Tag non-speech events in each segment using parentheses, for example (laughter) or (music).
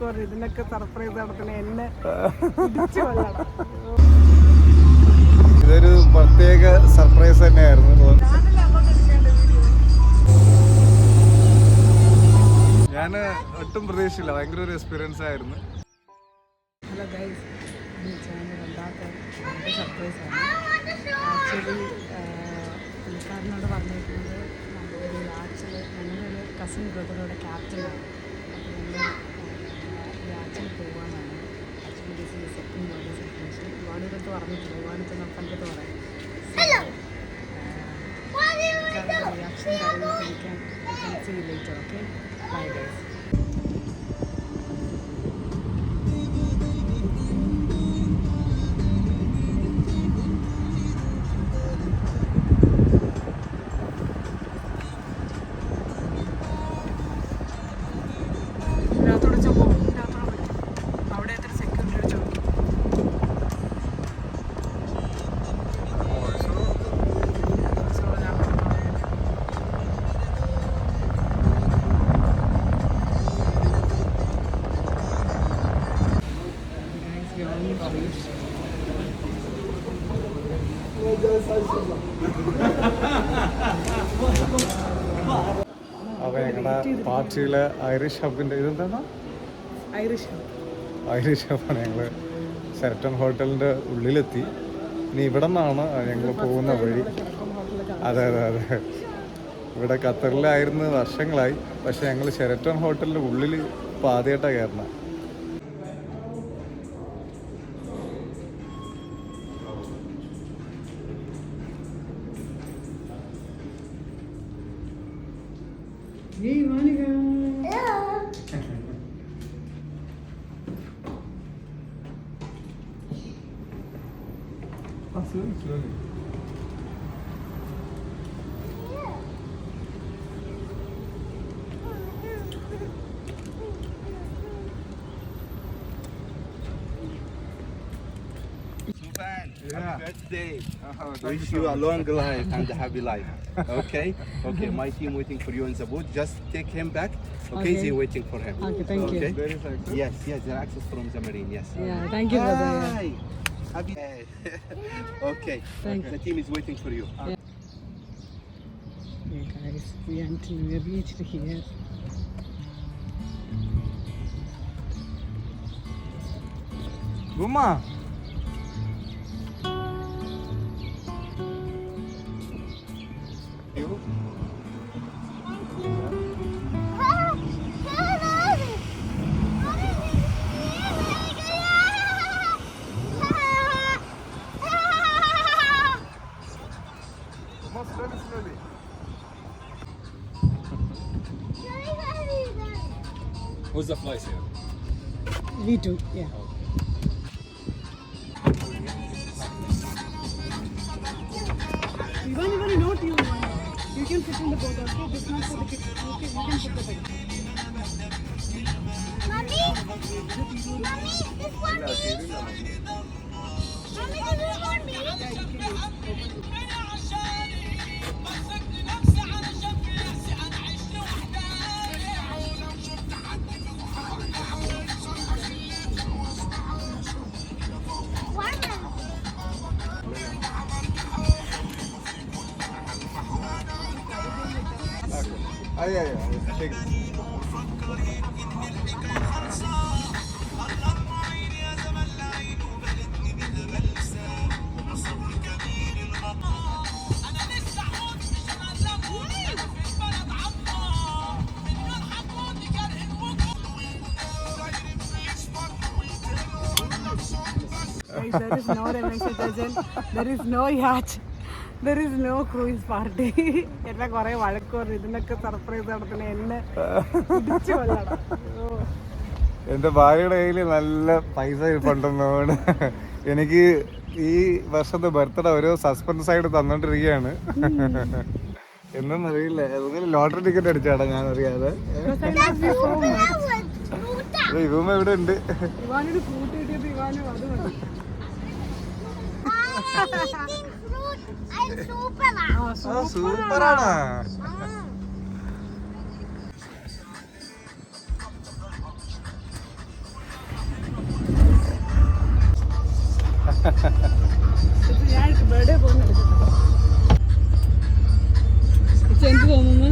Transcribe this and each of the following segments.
വഴക്ക് ഇതിനൊക്കെ സർപ്രൈസ് നടത്തണ എന്നെ ഇതൊരു പ്രത്യേക സർപ്രൈസ് തന്നെയായിരുന്നു ഞാൻ ഒട്ടും പ്രതീക്ഷിച്ചില്ല. ഭയങ്കര ഒരു എക്സ്പീരിയൻസ് ആയിരുന്നു. ഹലോ ഗൈസ് ഞാൻ രണ്ടാമത്തെ എന്റെ സർപ്രൈസ് ആണ്. ആക്ച്വലി പുള്ളിക്കാരനോട് പറഞ്ഞിരിക്കുന്നത് നമ്മുടെ യാച്ചിൽ ഞങ്ങളുടെ കസിൻ ബ്രദറുടെ ക്യാപ്റ്റനാണ് അപ്പോൾ ഞങ്ങൾ യാച്ചിൽ പോകാനാണ് actually this is second birthday celebration ഇവാണിതൊക്കെ പറഞ്ഞിട്ടില്ല നമുക്ക് എന്റെ അടുത്ത് പറയാം റിയാക്ഷൻ കാര്യങ്ങളൊക്കെ എനിക്ക് see later okay bye guys പാർട്ടിയിലെ ഐറിഷ് ഹബിന്റെ ഇതെന്താണ് ഐറിഷ് ഐറിഷ് ഹബാണ് ഞങ്ങൾ സെരട്ടൺ ഹോട്ടലിന്റെ ഉള്ളിലെത്തി. ഇനി ഇവിടെ നിന്നാണ് ഞങ്ങൾ പോകുന്ന വഴി. അതെ അതെ അതെ. ഇവിടെ ഖത്തറിലായിരുന്നു വർഷങ്ങളായി. പക്ഷെ ഞങ്ങൾ ഷെരട്ടൺ ഹോട്ടലിന്റെ ഉള്ളിൽ ഇപ്പോൾ ആദ്യമായിട്ടാണ് കയറുന്നത് Hey Monica. Hello. Aslında. Yeah. Birthday. Uh-huh. Wish you a long life and a happy life. Okay? Okay, my team waiting for you in the boat. Just take him back. Okay, Okay. they're waiting for him. Okay, thank you. Okay? very. Yes, yes, there are access from the marine, yes. Yeah, thank you, brother. Hi. Happy (laughs) Okay. Thank you. The team is waiting for you. Yeah, guys, we until we reached here. Guma, the flight here? We too, yeah. Ivan, Ivan, not you. You can fit in the boat, okay? This not for the kids. Okay, you can put the bag. Mommy, mommy, this for me. Mommy, this is for me. There is no Ramesh There is no yacht. There is no cruise party. എന്നെ കുറെ വഴക്ക് പറഞ്ഞു ഇതിനൊക്കെ surprise നടത്തണ എന്നെ എന്റെ ഭാര്യയുടെ കയ്യിൽ നല്ല പൈസ ഇരിപ്പുണ്ടെന്നോട് എനിക്ക് ഈ വർഷത്തെ ബർത്ത്ഡേ ഓരോ സസ്പെൻസ് ആയിട്ട് തന്നോണ്ടിരിക്കുകയാണ് എന്നറിയില്ല ഏതെങ്കിലും ലോട്ടറി ടിക്കറ്റ് അടിച്ചാടാ ഞാൻ അറിയാതെ. ഇവമ്മ ഇവിടെ ഉണ്ട്. ഇവാനോട് കൂട്ട് കിട്ടിയത് ഇവാനും അത് സൂപ്പറാണോ. ഞാൻ ബർത്ത്ഡേ പോകുന്നു എനിക്ക് തോന്നുന്നു?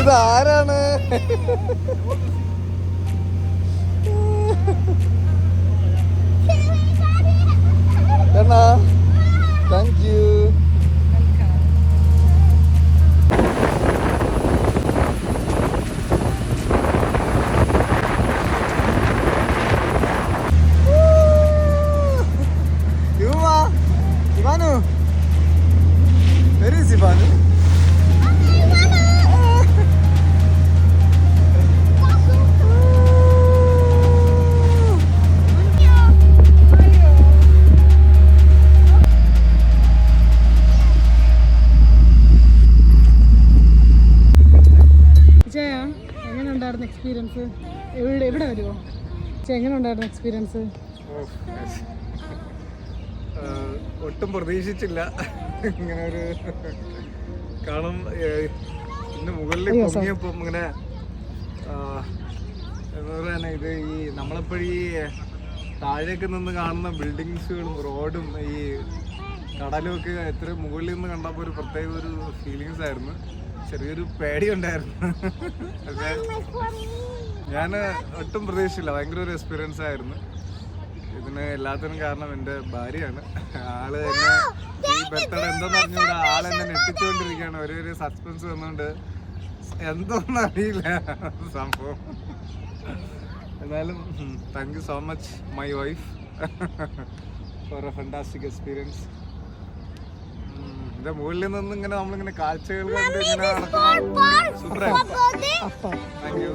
ഇതാരാണ് എന്നാ എക്സ്പീരിയൻസ് എവിടെ എവിടെ വരുമോ എങ്ങനെ ഉണ്ടായിരുന്നു എക്സ്പീരിയൻസ് ഒട്ടും പ്രതീക്ഷിച്ചില്ല. ഇങ്ങനെ ഒരു കാരണം ഇന്ന് മുകളിൽ പൊങ്ങിയപ്പം ഇങ്ങനെ എന്താ പറയുക ഇത് ഈ നമ്മളെപ്പോഴും ഈ താഴേക്ക് നിന്ന് കാണുന്ന ബിൽഡിങ്സുകളും റോഡും ഈ കടലും ഒക്കെ എത്ര മുകളിൽ നിന്ന് കണ്ടപ്പോൾ ഒരു പ്രത്യേക ഒരു ഫീലിങ്സ് ആയിരുന്നു. ചെറിയൊരു പേടി ഉണ്ടായിരുന്നു പക്ഷേ ഞാൻ ഒട്ടും പ്രതീക്ഷിച്ചില്ല. ഭയങ്കര ഒരു എക്സ്പീരിയൻസ് ആയിരുന്നു. ഇതിന് എല്ലാത്തിനും കാരണം എന്റെ ഭാര്യയാണ്. ആൾ എന്നെ ഈ ബെത്തഡ് എന്തെന്ന് പറഞ്ഞൂടാ ആളെന്നെ ഞെട്ടിച്ചുകൊണ്ടിരിക്കുകയാണ്. ഒരു ഒരു സസ്പെൻസ് വന്നുകൊണ്ട് എന്തോന്നും അറിയില്ല സംഭവം. എന്നാലും thank you so much my wife for a fantastic experience എന്റെ മുകളിൽ നിന്ന് ഇങ്ങനെ നമ്മളിങ്ങനെ കാഴ്ചകൾ കണ്ട് ഇങ്ങനെ നടക്കുന്നു. Thank you